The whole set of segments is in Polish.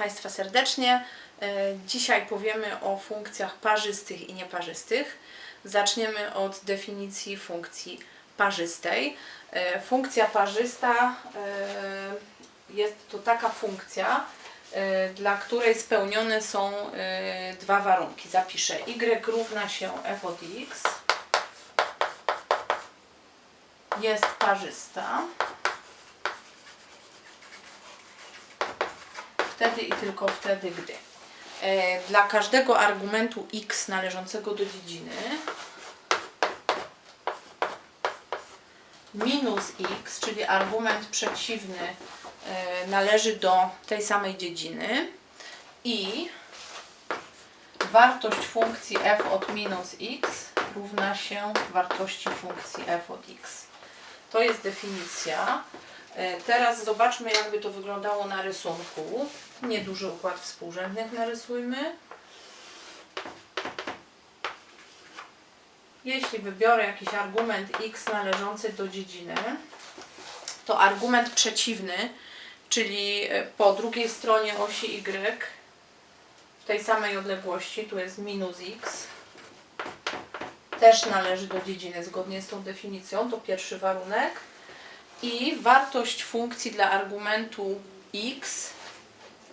Państwa serdecznie. E, Dzisiaj powiemy o funkcjach parzystych i nieparzystych. Zaczniemy od definicji funkcji parzystej. E, Funkcja parzysta e, jest to taka funkcja, dla której spełnione są dwa warunki. Zapiszę y równa się f od x jest parzysta. Wtedy i tylko wtedy, gdy e, dla każdego argumentu x należącego do dziedziny minus x, czyli argument przeciwny e, należy do tej samej dziedziny i wartość funkcji f od minus x równa się wartości funkcji f od x. To jest definicja. E, Teraz zobaczmy, jakby to wyglądało na rysunku. Nieduży układ współrzędnych narysujmy. Jeśli wybiorę jakiś argument x należący do dziedziny, to argument przeciwny, czyli e, po drugiej stronie osi y w tej samej odległości, tu jest minus x, też należy do dziedziny zgodnie z tą definicją, to pierwszy warunek. I wartość funkcji dla argumentu x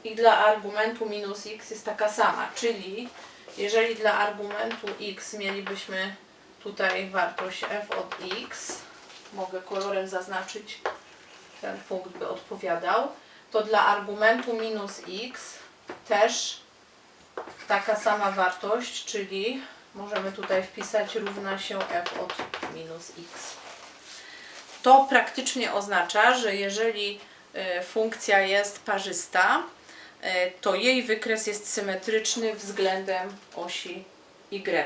i dla argumentu minus x jest taka sama, czyli jeżeli dla argumentu x mielibyśmy tutaj wartość f od x, mogę kolorem zaznaczyć, ten punkt by odpowiadał, to dla argumentu minus x też taka sama wartość, czyli możemy tutaj wpisać równa się f od minus x. To praktycznie oznacza, że jeżeli e, funkcja jest parzysta, to jej wykres jest symetryczny względem osi y.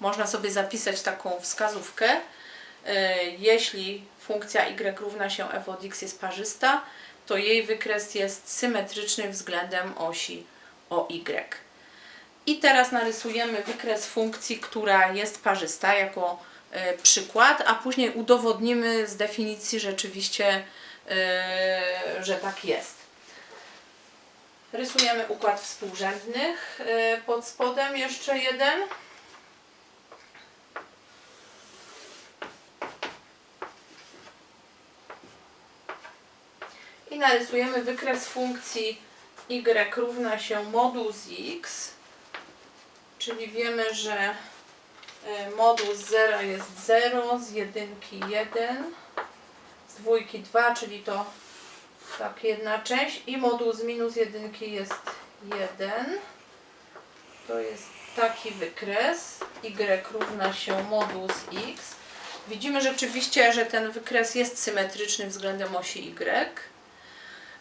Można sobie zapisać taką wskazówkę. E, Jeśli funkcja y równa się f od x jest parzysta, to jej wykres jest symetryczny względem osi OY. I teraz narysujemy wykres funkcji, która jest parzysta jako e, przykład, a później udowodnimy z definicji rzeczywiście, e, że tak jest. Rysujemy układ współrzędnych. e, Pod spodem jeszcze jeden. I narysujemy wykres funkcji y równa się modulus x, czyli wiemy, że e, moduł z 0 jest 0, z jedynki 1, z dwójki 2, czyli to tak jedna część i moduł z minus jedynki jest 1. To jest taki wykres. y równa się moduł z x. Widzimy rzeczywiście, że ten wykres jest symetryczny względem osi y.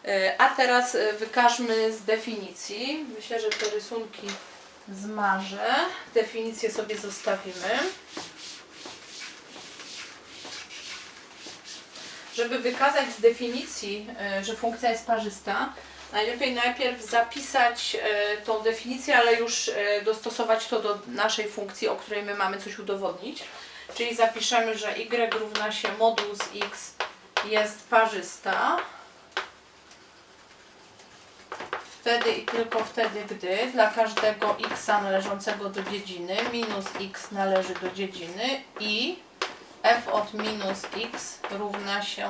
E, A teraz e, wykażmy z definicji. Myślę, że te rysunki zmarzę. Definicję sobie zostawimy. Żeby wykazać z definicji, e, że funkcja jest parzysta, najlepiej najpierw zapisać e, tą definicję, ale już e, dostosować to do naszej funkcji, o której my mamy coś udowodnić. Czyli zapiszemy, że y równa się modulus x jest parzysta. Wtedy i tylko wtedy, gdy dla każdego x należącego do dziedziny minus x należy do dziedziny i f od minus x równa się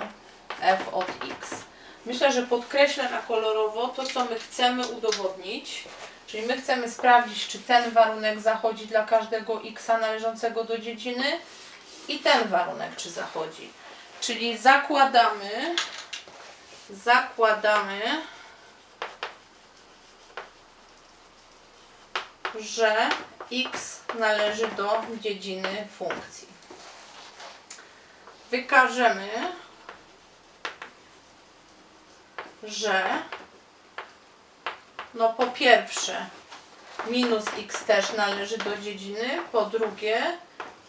f od x. Myślę, że podkreślę na kolorowo to, co my chcemy udowodnić. Czyli my chcemy sprawdzić, czy ten warunek zachodzi dla każdego x należącego do dziedziny i ten warunek, czy zachodzi. Czyli zakładamy, zakładamy, że x należy do dziedziny funkcji. Wykażemy, że no po pierwsze minus x też należy do dziedziny, po drugie,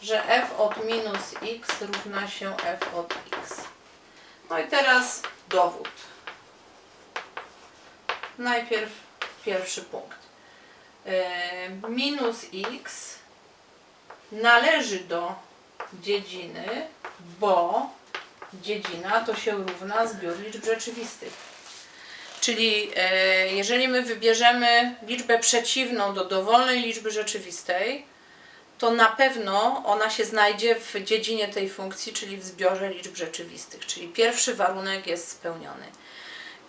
że f od minus x równa się f od x. No i teraz dowód. Najpierw pierwszy punkt. E, minus x należy do dziedziny, bo dziedzina to się równa zbiór liczb rzeczywistych. Czyli e, jeżeli my wybierzemy liczbę przeciwną do dowolnej liczby rzeczywistej, to na pewno ona się znajdzie w dziedzinie tej funkcji, czyli w zbiorze liczb rzeczywistych. Czyli pierwszy warunek jest spełniony.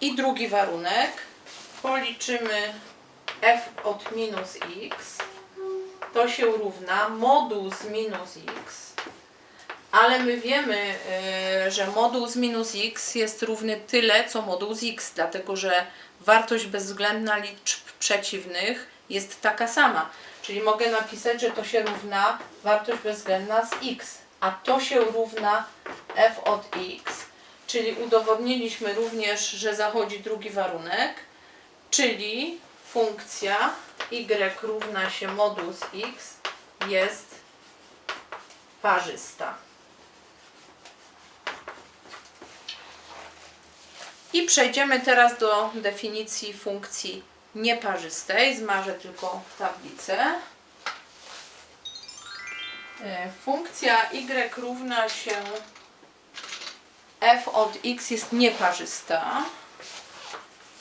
I drugi warunek, policzymy f od minus x, to się równa moduł z minus x, ale my wiemy, y, że moduł z minus x jest równy tyle, co moduł z x, dlatego że wartość bezwzględna liczb przeciwnych jest taka sama. Czyli mogę napisać, że to się równa wartość bezwzględna z x, a to się równa f od x. Czyli udowodniliśmy również, że zachodzi drugi warunek, czyli funkcja y równa się moduł z x jest parzysta. I przejdziemy teraz do definicji funkcji nieparzystej. Zmarzę tylko tablicę. E, Funkcja y równa się f od x jest nieparzysta.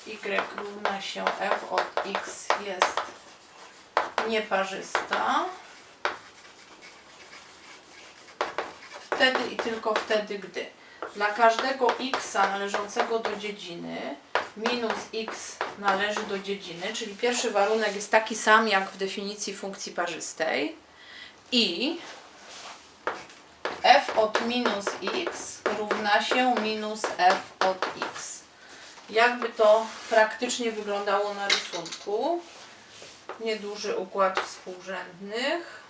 y równa się f od x jest nieparzysta. Wtedy i tylko wtedy, gdy dla każdego x należącego do dziedziny minus x należy do dziedziny, czyli pierwszy warunek jest taki sam jak w definicji funkcji parzystej i f od minus x równa się minus f od x. Jakby to praktycznie wyglądało na rysunku? Nieduży układ współrzędnych.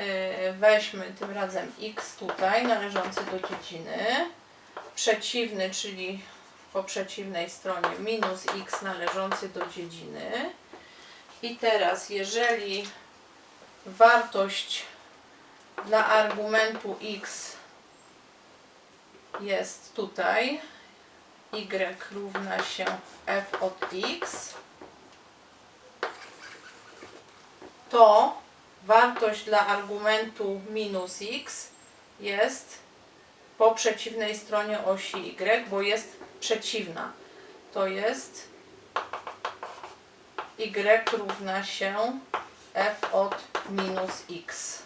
Yy, Weźmy tym razem x tutaj należący do dziedziny. Przeciwny, czyli po przeciwnej stronie minus x należący do dziedziny. I teraz jeżeli wartość dla argumentu x jest tutaj, y równa się f od x, to wartość dla argumentu minus x jest po przeciwnej stronie osi y, bo jest przeciwna. To jest y równa się f od minus x.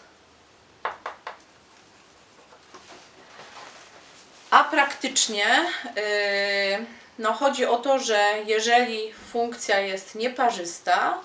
A praktycznie yy, no chodzi o to, że jeżeli funkcja jest nieparzysta,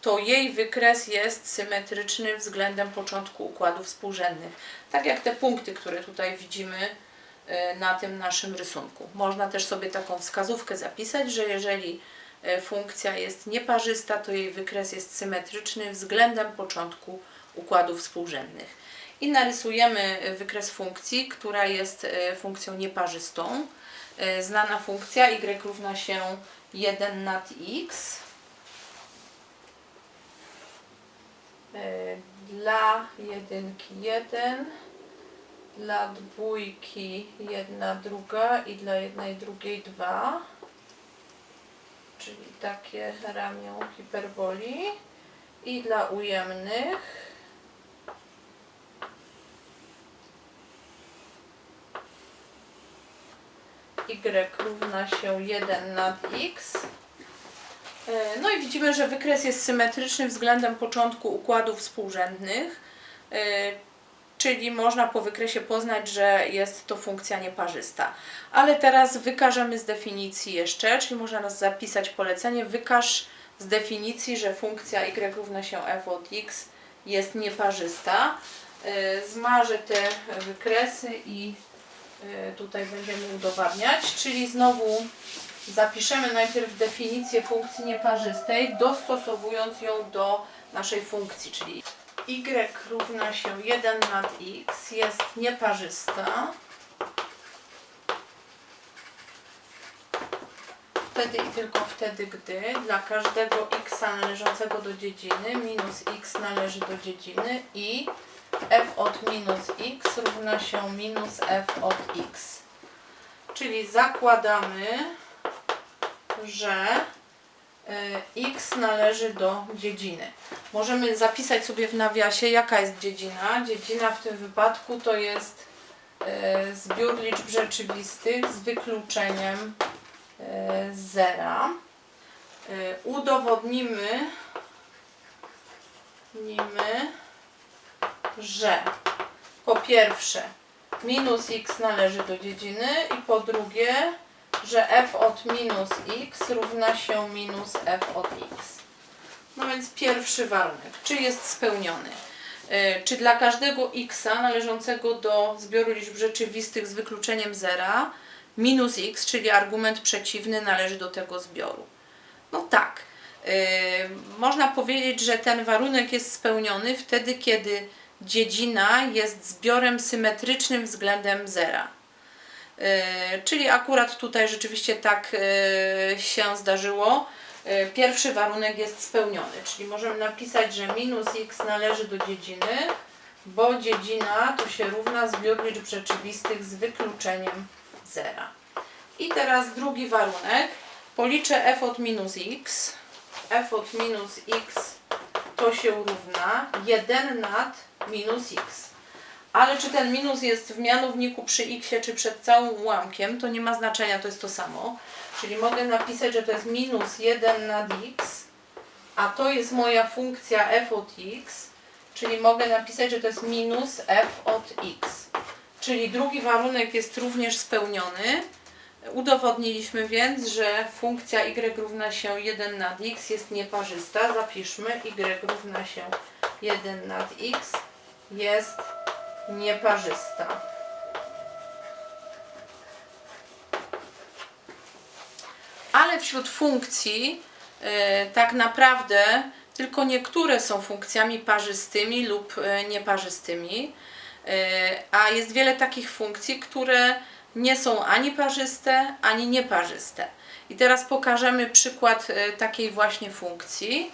to jej wykres jest symetryczny względem początku układów współrzędnych. Tak jak te punkty, które tutaj widzimy y, na tym naszym rysunku. Można też sobie taką wskazówkę zapisać, że jeżeli y, funkcja jest nieparzysta, to jej wykres jest symetryczny względem początku układów współrzędnych. I narysujemy y, wykres funkcji, która jest funkcją nieparzystą. Znana funkcja y równa się 1 nad x. Y, Dla jedynki 1, dla dwójki 1 druga i dla jednej drugiej 2. Czyli takie ramię hiperboli. I dla ujemnych y równa się 1 nad x. E, No i widzimy, że wykres jest symetryczny względem początku układów współrzędnych, e, czyli można po wykresie poznać, że jest to funkcja nieparzysta. Ale teraz wykażemy z definicji jeszcze, czyli można nas zapisać polecenie, wykaż z definicji, że funkcja y równa się f od x jest nieparzysta. E, Zmarzę te wykresy i tutaj będziemy udowadniać, czyli znowu zapiszemy najpierw definicję funkcji nieparzystej, dostosowując ją do naszej funkcji, czyli y równa się 1 nad x jest nieparzysta. Wtedy i tylko wtedy, gdy dla każdego x należącego do dziedziny minus x należy do dziedziny i f od minus x równa się minus f od x. Czyli zakładamy, że y, x należy do dziedziny. Możemy zapisać sobie w nawiasie, jaka jest dziedzina. Dziedzina w tym wypadku to jest e, zbiór liczb rzeczywistych z wykluczeniem e, zera. Udowodnimy, nimy, że po pierwsze minus x należy do dziedziny i po drugie, że f od minus x równa się minus f od x. No więc pierwszy warunek, czy jest spełniony? E, Czy dla każdego x należącego do zbioru liczb rzeczywistych z wykluczeniem zera minus x, czyli argument przeciwny, należy do tego zbioru? No tak. Yy, można powiedzieć, że ten warunek jest spełniony wtedy, kiedy dziedzina jest zbiorem symetrycznym względem zera. Yy, czyli akurat tutaj rzeczywiście tak yy, się zdarzyło. Yy, Pierwszy warunek jest spełniony, czyli możemy napisać, że minus x należy do dziedziny, bo dziedzina to się równa zbiór liczb rzeczywistych z wykluczeniem zera. I teraz drugi warunek. Policzę f od minus x. f od minus x to się równa 1 nad minus x. Ale czy ten minus jest w mianowniku przy x czy przed całym ułamkiem, to nie ma znaczenia, to jest to samo. Czyli mogę napisać, że to jest minus 1 nad x, a to jest moja funkcja f od x, czyli mogę napisać, że to jest minus f od x. Czyli drugi warunek jest również spełniony. Udowodniliśmy więc, że funkcja y równa się 1 nad x jest nieparzysta. Zapiszmy y równa się 1 nad x jest nieparzysta. Ale wśród funkcji e, tak naprawdę tylko niektóre są funkcjami parzystymi lub e, nieparzystymi, E, a jest wiele takich funkcji, które nie są ani parzyste, ani nieparzyste. I teraz pokażemy przykład takiej właśnie funkcji.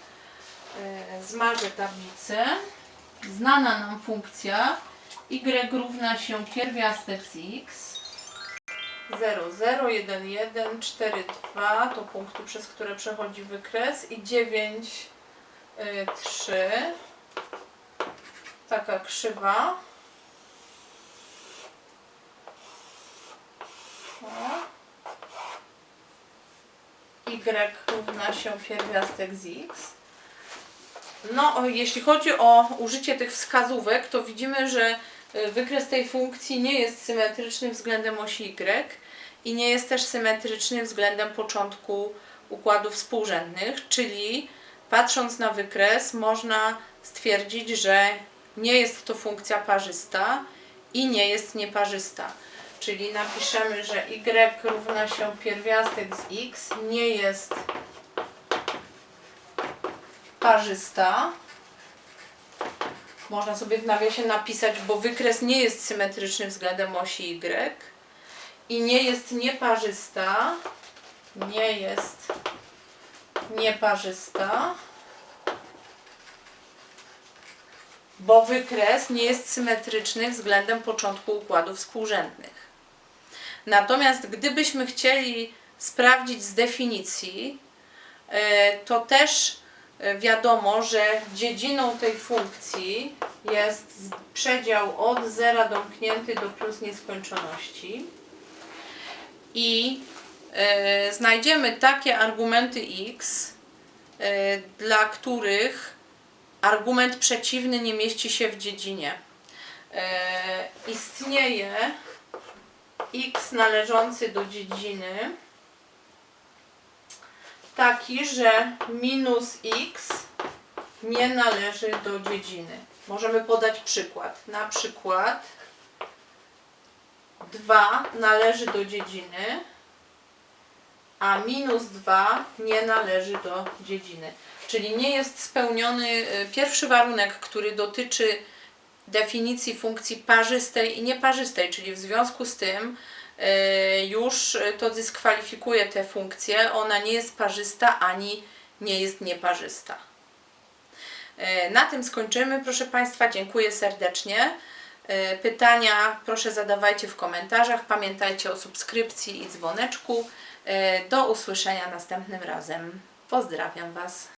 Zmarzę tablicę. Znana nam funkcja y równa się pierwiastek z x 0, 0, 1, 1, 4, 2 to punkty, przez które przechodzi wykres. I 9, y, 3 taka krzywa. Y równa się pierwiastek z x no, jeśli chodzi o użycie tych wskazówek, to widzimy, że y, wykres tej funkcji nie jest symetryczny względem osi y i nie jest też symetryczny względem początku układów współrzędnych, czyli patrząc na wykres można stwierdzić, że nie jest to funkcja parzysta i nie jest nieparzysta. Czyli napiszemy, że y równa się pierwiastek z x nie jest parzysta. Można sobie w nawiasie napisać, bo wykres nie jest symetryczny względem osi y i nie jest nieparzysta. Nie jest nieparzysta. Bo wykres nie jest symetryczny względem początku układów współrzędnych. Natomiast gdybyśmy chcieli sprawdzić z definicji, e, to też wiadomo, że dziedziną tej funkcji jest przedział od zera domknięty do plus nieskończoności. I e, znajdziemy takie argumenty x, e, dla których argument przeciwny nie mieści się w dziedzinie. E, istnieje x należący do dziedziny taki, że minus x nie należy do dziedziny. Możemy podać przykład. Na przykład 2 należy do dziedziny, a minus 2 nie należy do dziedziny. Czyli nie jest spełniony y, pierwszy warunek, który dotyczy definicji funkcji parzystej i nieparzystej, czyli w związku z tym już to dyskwalifikuje tę funkcję. Ona nie jest parzysta ani nie jest nieparzysta. Y, Na tym skończymy, proszę Państwa. Dziękuję serdecznie. Pytania proszę zadawajcie w komentarzach. Pamiętajcie o subskrypcji i dzwoneczku. Do usłyszenia następnym razem. Pozdrawiam Was.